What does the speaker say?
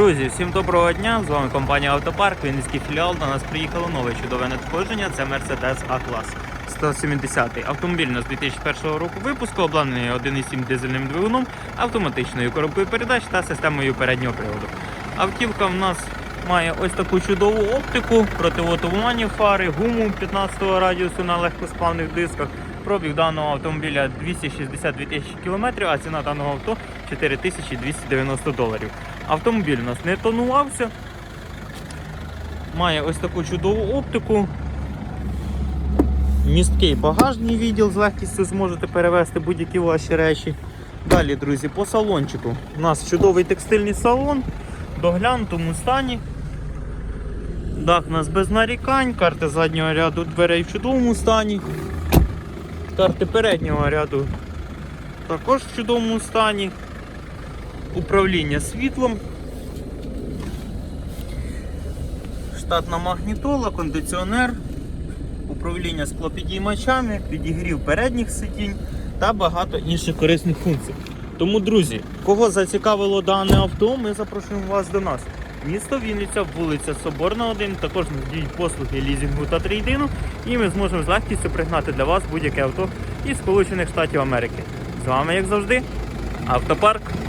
Друзі, всім доброго дня! З вами компанія Автопарк, Вінницький філіал. До нас приїхало нове чудове надходження. Це Mercedes A-клас 170 Автомобіль у нас 2001 року випуску, обладнаний 1,7 дизельним двигуном, автоматичною коробкою передач та системою переднього приводу. Автівка в нас має ось таку чудову оптику, противотуманні фари, гуму 15-го радіусу на легкосплавних дисках. Пробіг даного автомобіля 262 тисячі кілометрів, а ціна даного авто 4290 доларів. Автомобіль у нас не тонувався. Має ось таку чудову оптику. Місткий багажний відділ з легкістю зможете перевезти будь-які ваші речі. Далі, друзі, по салончику. У нас чудовий текстильний салон, доглянутому стані. Дах у нас без нарікань, карти заднього ряду дверей в чудовому стані. Карти переднього ряду також в чудовому стані. Управління світлом. Штатна магнітола, кондиціонер, управління склопідіймачами, підігрів передніх сидінь та багато інших корисних функцій. Тому, друзі, кого зацікавило дане авто, ми запрошуємо вас до нас. Місто Вінниця, вулиця Соборна 1, також надіють послуги лізінгу та трейдину, і ми зможемо з легкістю пригнати для вас будь-яке авто із Сполучених Штатів Америки. З вами, як завжди, автопарк.